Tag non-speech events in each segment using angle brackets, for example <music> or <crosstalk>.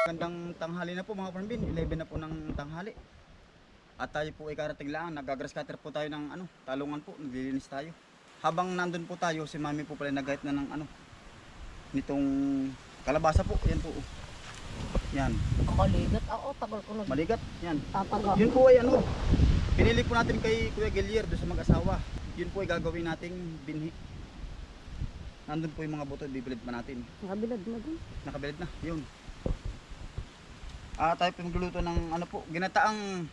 Gandang tanghali na po mga parmbin, 11 na po ng tanghali. At tayo po ay karating lang, nagagrass cutter po tayo ng ano, talungan po, naglilinis tayo. Habang nandun po tayo, si mami po pala nagayat na ng ano, nitong kalabasa po, yan po. oh. Yan, Kakaligat ako, tagal ko maligat, yan. nagtataga. Yun po ay ano, pinili po natin kay Kuya Gilier doon sa mag-asawa. Yun po ay gagawin nating binhi. Nandun po yung mga buto, bibilid pa natin. Nabilad na dun. Nakabilid na, yun. Ah, tayo po magluluto ng ano po, ginataang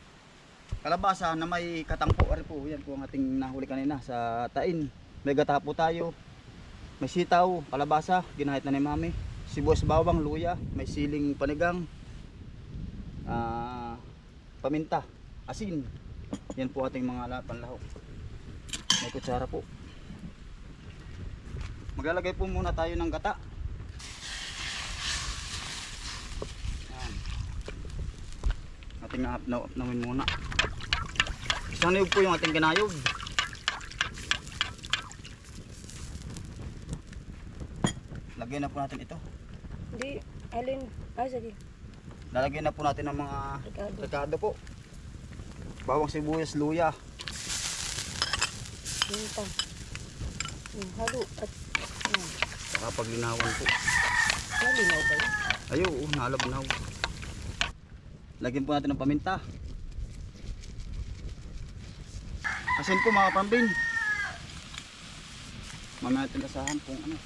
kalabasa na may katangpo. Ari po, yan po ang ating nahuli kanina sa tain. May gata po tayo. May sitaw, kalabasa, ginahit na ni mami. Sibuyas bawang, luya, may siling panigang. Ah, paminta, asin. Yan po ating mga la- panlahok. May kutsara po. Maglalagay po muna tayo ng gata. Yan. Ating apnaw-apnawin muna. Isang niyog po yung ating ganayog. Lagyan na po natin ito. Hindi, alin. Ay, sige. Lalagyan na po natin ng mga rekado po. Bawang sibuyas, luya. Minta. Halo at yan. Saka paglinawan po. Nalinaw ba yun? Ayo, oh, nalabnaw. Lagyan po natin ng paminta. Asin po mga pambin. Mamaya natin kasahan kung ano.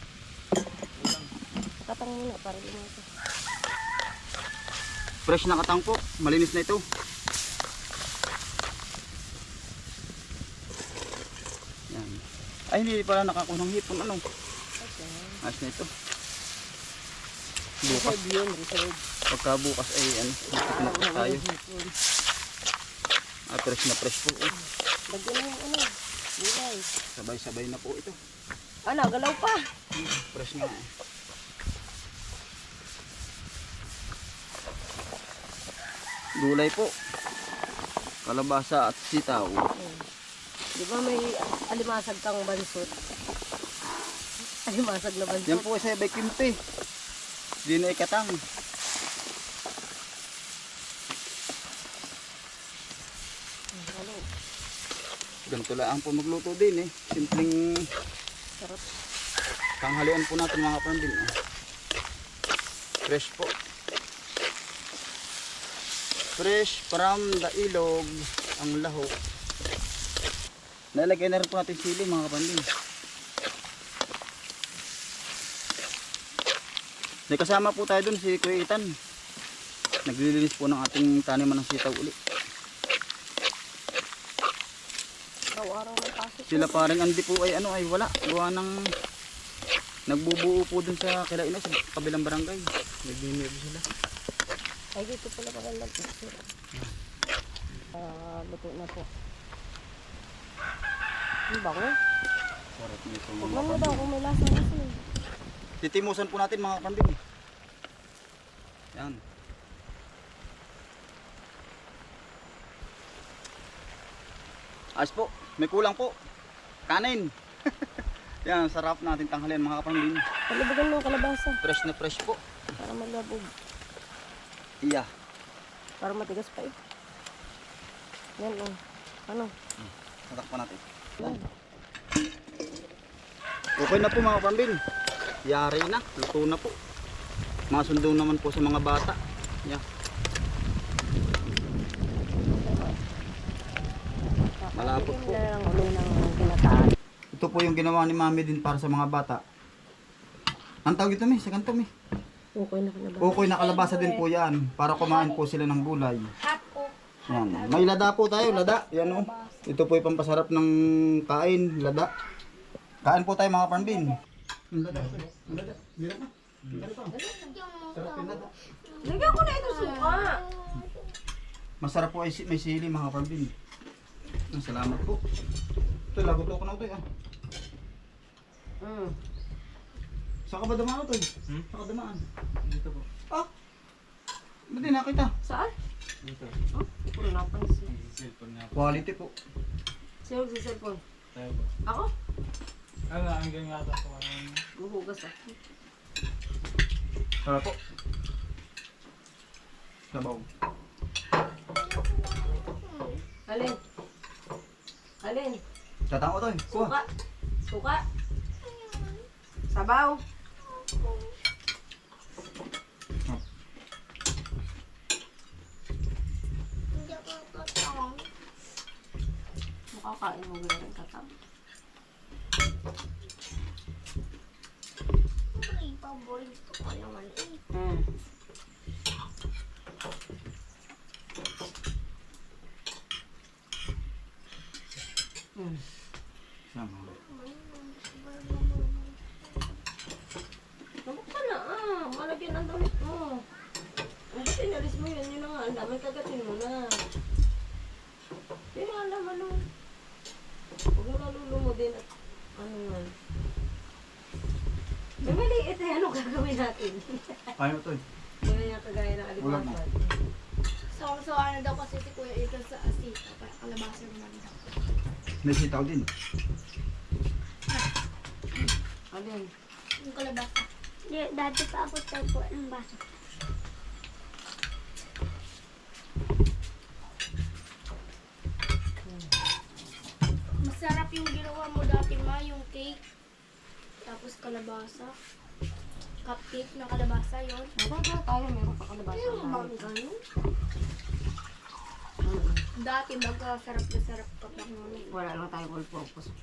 Katang muna para lumasa. Fresh na katang po. Malinis na ito. Yan. Ay, hindi pala nakakunang hipon. Ano? Ayos na ito. Bukas. Pagka bukas ay ano, magpipinakos tayo. Ah, fresh na fresh po. Lagyan na yung ano. Gulay. Sabay-sabay na po ito. Ano, galaw pa. Fresh na. eh. Gulay po. Kalabasa at sitaw. Di ba may alimasag kang bansot? Alimasag na bansot. Yan po ay sabay kimpi. Di na ikatang. Ganito lang po magluto din eh. Simpleng sarap. tanghalian po natin mga kapandin. Eh. Fresh po. Fresh from the ilog ang lahok. Nalagay na rin po natin sili mga kapandin. May kasama po tayo dun si Kuya Itan. Naglilinis po ng ating taniman ng sitaw uli. Araw-araw may pasok. Sila parang andi po ay ano ay wala. Gawa ng nagbubuo po dun sa Kilainas sa kabilang barangay. Nagbibigay sila. Ay, dito pala magandang picture. Ah, luto na po. Ang bango. Sarap nito Huwag mga mo daw kung may lasa-lasa eh. Titimusan po natin mga kapandin. Yan. Ayos po. May kulang po. Kanin. <laughs> Yan, sarap natin tanghalian mga kapandin. Palibagan mo kalabasa Fresh na fresh po. para malabog. Iya. Para matigas pa eh. Yan oh. Ano? Tatakpan natin. Yan. Okay na po mga kapambin. Yari na. Luto na po. Masundo naman po sa mga bata. Yeah. Malapot po. Ito po yung ginawa ni mami din para sa mga bata. Ang tawag ito mi, sa kanto mi. Okay na kalabasa. Okay na kalabasa din po yan. Para kumain po sila ng gulay. Yan. May lada po tayo, lada. Yan o. Ito po yung pampasarap ng kain, lada. Kain po tayo mga parmbin. Na. Lagyan ko na ito suka. Masarap po ay si- may sili mga parmbin. Salamat po. Ito, lagot ko na ito. Ah. Mm. Saan ka ba dumaan ito? Hmm? Saan ka dumaan? Dito po. Ah! Ba't di nakita? Saan? Dito. Oh, puro napansin. Cellphone nga po. Quality po. Sino sa cellphone? Tayo po. Ako? Ano, hanggang nga ito po. Ano, Guhugas ako. Tara po. Sabaw. Alin? Alin? Tatang ko to eh. Kuha. Suka. Suka. Sabaw. Hindi ako katang. Makakain mo ganyan katam. Ay, paborito ko naman eh. Hmm. Hmm. Sama. Nabuksan na ah. Malagyan ang damit mo. Hindi pinalis mo yun. Yun na nga. Ang dami kagatin mo na. Pero alam ano. Huwag mo nalulumodin at ano man. May maliit eh. Ano gagawin natin? <laughs> Kaya mo to eh. Gawin niya kagaya ng Ulam mo. So, so ano daw kasi si Kuya ito sa asita. Para kalabasa naman daw. May sitaw din. Alin? Yung kalabasa. Yeah, dati pa ako tapo ng baso. Masarap yung ginawa mo dati ma, yung cake. Tapos kalabasa. Cupcake na kalabasa yon. Magkaka tayo. Meron pa kalabasa. Meron bang ganun? Dati baga sarap na sarap ka pa noon. Wala lang tayo all purpose.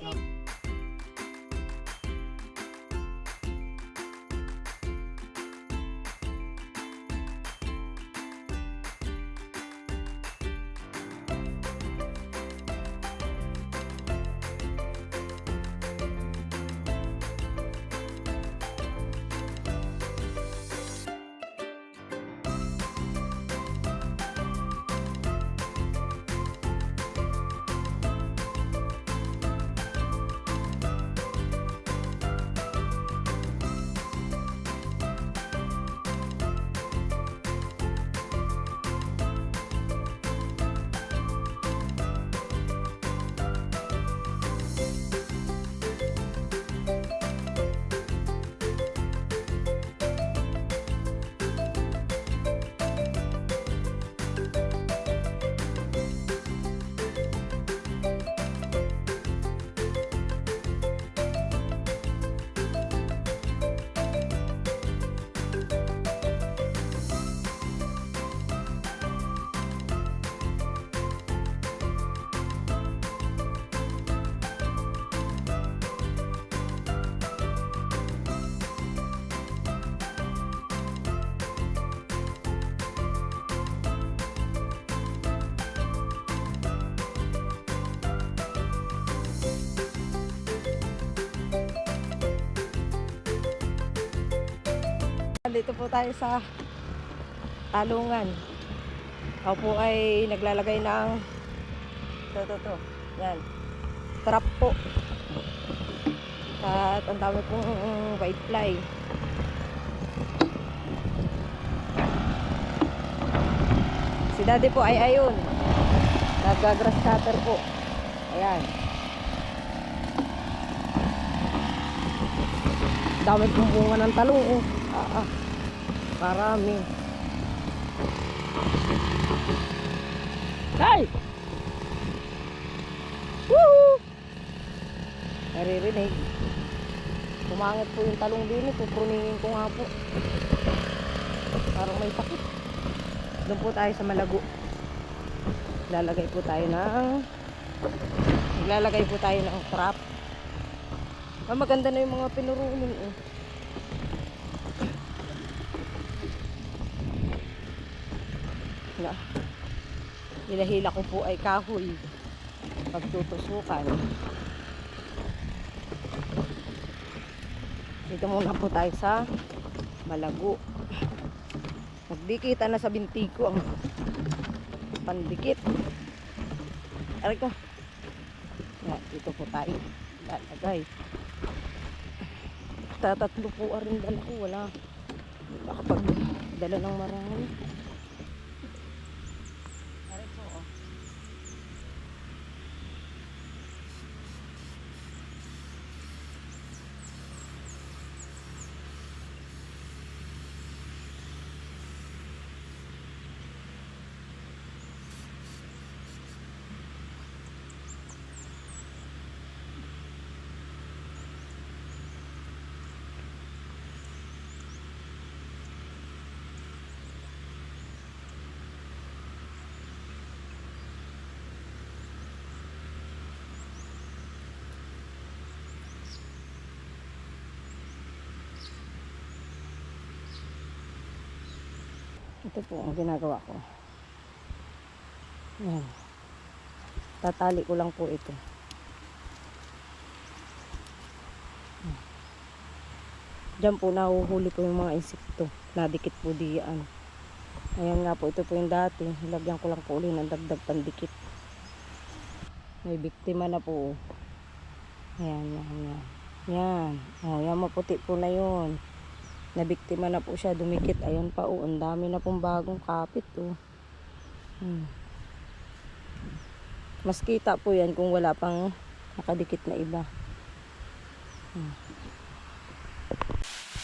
Dito po tayo sa talungan. Ako po ay naglalagay ng to to to. Yan. Trap po. At ang dami pong white fly. Si daddy po ay ayun. Nagagrass cutter po. Ayan. Dami pong bunga ng talong. Oh. Ah, ah. Marami. Ay! Woohoo! Naririnig. Pumangit po yung talong din. Puproningin ko nga po. Parang may sakit. Doon po tayo sa malago. Lalagay po tayo ng Naglalagay po tayo ng trap. Ah, maganda na yung mga pinurunin eh. Na. Hinahila ko po ay kahoy. Pagtutusukan. Dito muna po tayo sa Malago. Nagdikita na sa binti ko ang pandikit. Aray ko. Yan, dito po tayo. Lalagay. Tatatlo po rin dala ko. Wala. Makapag dala ng marami. Ito po ang ginagawa ko. Yan. Tatali ko lang po ito. Diyan po nahuhuli po yung mga insekto. Nadikit po diyan. Ayan nga po, ito po yung dati. Lagyan ko lang po ulit ng dagdag pandikit. May biktima na po. Ayan, yan, yan. Yan. Oh, yan maputi po na yon. Nabiktima na po siya, dumikit. Ayan pa, oh, ang dami na pong bagong kapit, oh. Hmm. Mas kita po yan kung wala pang nakadikit na iba.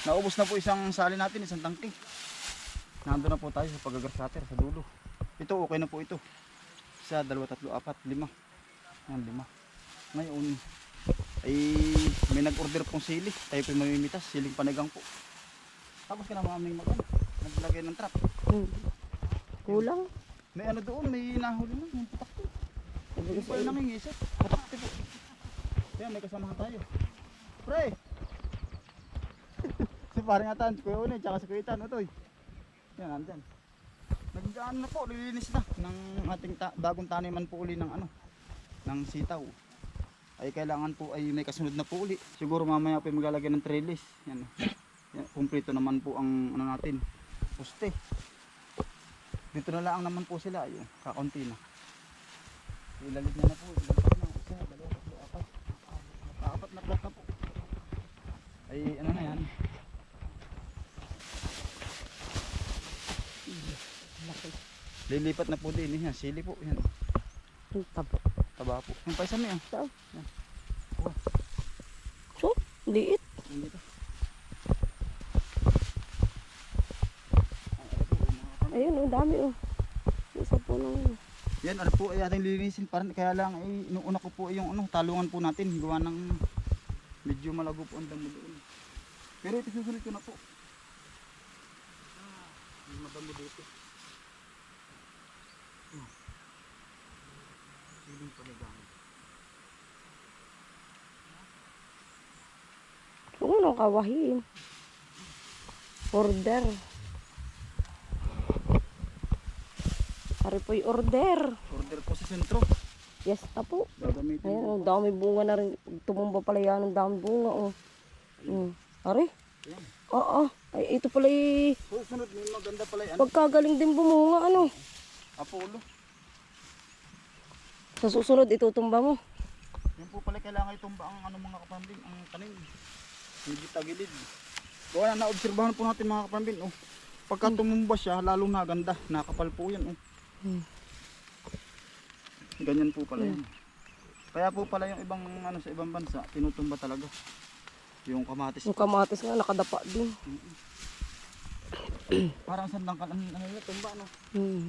Naubos na po isang sali natin, isang tangke. Nandun na po tayo sa pagagrasater sa dulo. Ito okay na po ito. Isa, dalawa, tatlo, apat, lima. Yan, lima. Ngayon, ay may nag-order pong sili. Tayo po mamimitas, siling panigang po. Tapos ka na maming mag naglagay ng trap. Hmm. Kulang. May ano doon, may nahuli na, yung putak ko Hindi sa pa yun iyo. nangingisip. Putak po. Yan, may kasamahan tayo. Pre! <laughs> si paring atan, kuya Unay, tsaka si kuya Itan, utoy. Yan, nandyan. Nagdaan na po, lilinis na ng ating ta- bagong taniman po uli ng ano, ng sitaw. Ay kailangan po ay may kasunod na po uli. Siguro mamaya po ay maglalagay ng trellis. Yan. Kumpleto naman po ang ano natin, poste. Dito na lang naman po sila, yung kakunti na. Ilalit niya na po, ilalit na. Isa, dalawa, tatlo, apat. Apat na plot na po. Ay ano na yan, lilipat na po din yan, sili po, yan. Tabo. Taba po. Yung paisa mo yan. Saan? Yan. So, liit. Yan dito. Ay, ano po, yung mga Ayun, oh. Isa po nung Yan, ano po ay ating lilinisin parang kaya lang ay inuuna ko po yung ano, talungan po natin gawa ng medyo malago po ang damo doon. Pero ito susunod ko na po. Ah, may madamo dito. Siling panigang. Kung ano, kawahin. Order. Pare po yung order. Order po sa sentro. Yes, ta po. Gagamitin Ayan, oh, dami bunga na rin. Tumumba pala yan, ang dami bunga, oh. Mm. Ayan. Oo. Ay, ito pala yung Susunod may maganda pala yan. pagkagaling din bumunga, ano. Apollo. Sa susunod, itutumba mo. Yan po pala kailangan itumba ang ano mga kapambing, ang tanim. Medyo tagilid. Gawa na naobserbahan po natin mga kapambing, oh. Pagka tumumba siya, lalong naganda. Nakapal po yan, oh. Hmm. Ganyan po pala yan. Kaya po pala yung ibang ano sa ibang bansa, tinutumba talaga. Yung kamatis. Yung kamatis nga, nakadapa din. <coughs> Parang sandang ka, ano, yun, tumba, no? Hmm.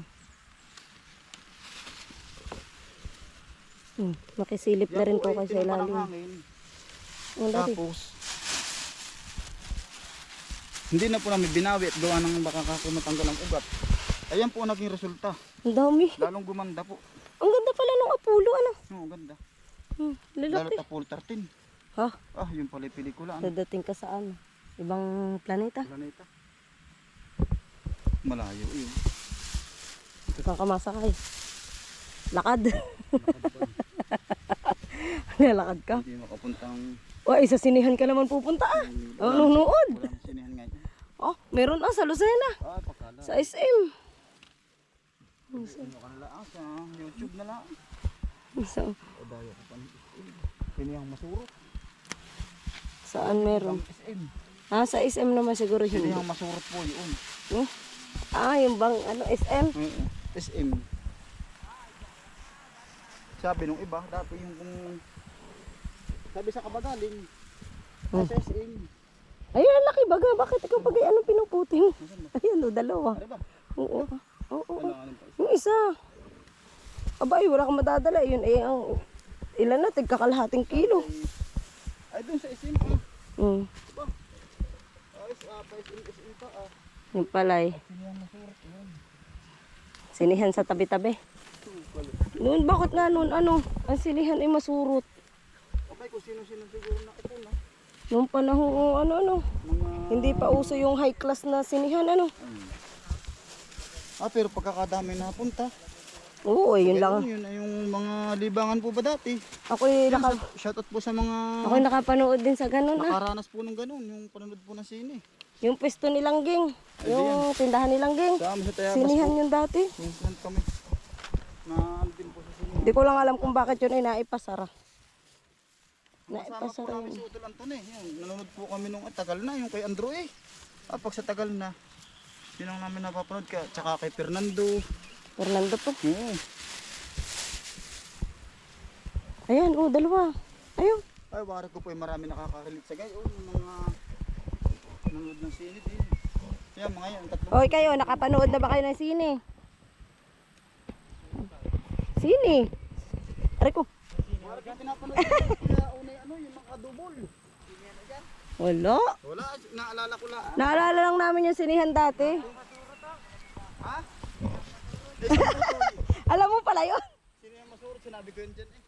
Hmm. Nakisilip na rin po ay kasi sa ilalim. Tapos, hindi na po namin binawi at gawa ng baka matanggal ang ugat. Ayan po ang naging resulta. Ang dami. Lalong gumanda po. Ang ganda pala ng apulo, ano. Oo, ganda. Hmm. Lalo Lalaki. Apollo 13. Ha? Ah, yung pala yung pelikula. Ano? Dadating ka sa ano? Ibang planeta? Planeta. Malayo yun. Saan ka masakay? Lakad. Lalakad ka. Hindi makapuntang... O, isa sinihan ka naman pupunta ah. Oh, nunood. Walang sinihan ngayon. Oh, meron ah sa Lucena. Ah, pakala. Sa SM. Ano ka na lang sa YouTube na lang. Sa, O dayo ko pa. Sinihang masurot. saan meron? SM. Ah, sa SM naman siguro hindi. Sinihang masurot po yun. Hmm? Ah, yung bang ano, SM? Oo. SM. Sabi nung iba, dati yung kung... Sabi sa kabagaling. Hmm. Sa SM. Ayun, ang laki baga. Bakit ikaw pag ano pinuputi mo? Nasaan ba? Ayun, o, dalawa. Ano ba? Oo. Oo. oo. Wala nga nang pa. Yung isa. Aba, ay, wala kang madadala. Yun, eh, ang... Ilan na, tigka kalahating kilo. Ay, doon sa SM. Ah, Hmm. ah, is- ah, pa SM, SM pa. Ah. Yung palay. Sinihan sa tabi-tabi. Noon, bakit nga noon, ano? Ang sinihan ay masurot. Okay, kung sino-sino siguro na ito, no? Noong panahon, ano, ano. Mga... Hindi pa uso yung high class na sinihan, ano. Hmm. Ah, pero pagkakadami na punta. Oo, yun lang. Yun, yun, yung mga libangan po ba dati? Ako'y naka, Shoutout po sa mga ako'y nakapanood din sa ganun ah. nakaranas po ng ganun, yung panonood po ng sine. Yung pwesto nilang ging. Yung tindahan nilang ging. Sa amin sa Tayabas Sinihan po, yun dati. yung front kami. Na ano din po sa sine. Hindi ko lang alam kung bakit yun ay naipasara. Kasama po Naipasara namin yun. si Utol Anton eh. Yun, nanonood po kami nung ah, tagal na, yung kay Andrew eh. Ah, pag sa tagal na, yun ang namin napapanood ka. Tsaka kay Fernando. Fernando to. Oo. Ayan, oh, dalawa. Ayun. Ay, wari ko po eh, marami nakaka-relate sa gayon. Yung mga nanonood ng sine din. Yan, mga yan, tatlo. Hoy kayo, nakapanood na ba kayo ng sine? Sine? Aray ko. Wari ka pinapanood ko <laughs> kaya unay ano, yung mga kadubol. Wala. Wala, naalala ko lang. Naalala lang namin yung sinihan dati. Ha? <laughs> Alam mo pala yun. Sino yung masurot? Sinabi ko yun dyan eh.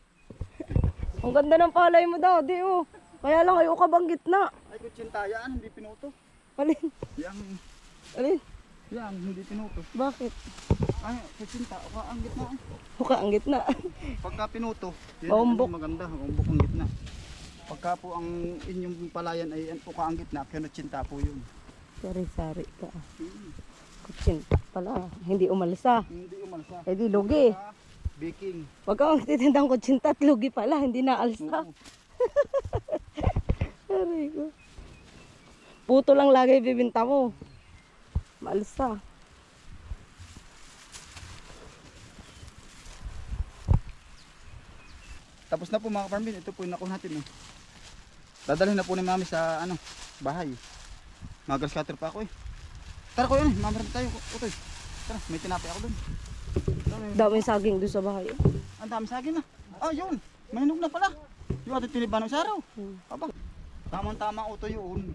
Ang ganda ng palay mo daw, di oh. Kaya lang ayaw ka bang gitna. Ay, kutsintayaan, hindi pinuto. Alin? Yang, Alin? yang, hindi pinuto. Bakit? Ay, kutsinta, o ang gitna. eh. Huka ang gitna. Pagka pinuto, yun ano, maganda, umbok ang gitna. Pagka po ang inyong palayan ay uka ang gitna, kinutsinta po yun. Sari-sari ka. Hmm. Kutsinta pala. Hindi umalis ah. Hindi umalsa. Eh di lugi. Baking. Huwag kang titindang kutsinta at lugi pala. Hindi naalsa. Oo. <laughs> Aray ko. Puto lang lagi bibinta mo. Maalsa. Tapos na po mga farmbin, ito po yung nakuha natin. Eh. Dadalhin na po ni mami sa ano, bahay. Magas cutter pa ako eh. Tara ko yun, eh, mamaram tayo. Utoy. Tara, may tinapay ako may- Daming saging doon sa bahay. Ang dami sa akin na. Ah, yun. Mahinog na pala. Yung ating tiniban ng saraw. Hmm. Aba. Tamang-tama uto yun.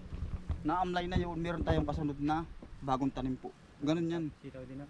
Naamlay na yun. Meron tayong kasunod na bagong tanim po. Ganun yan. Sitaw din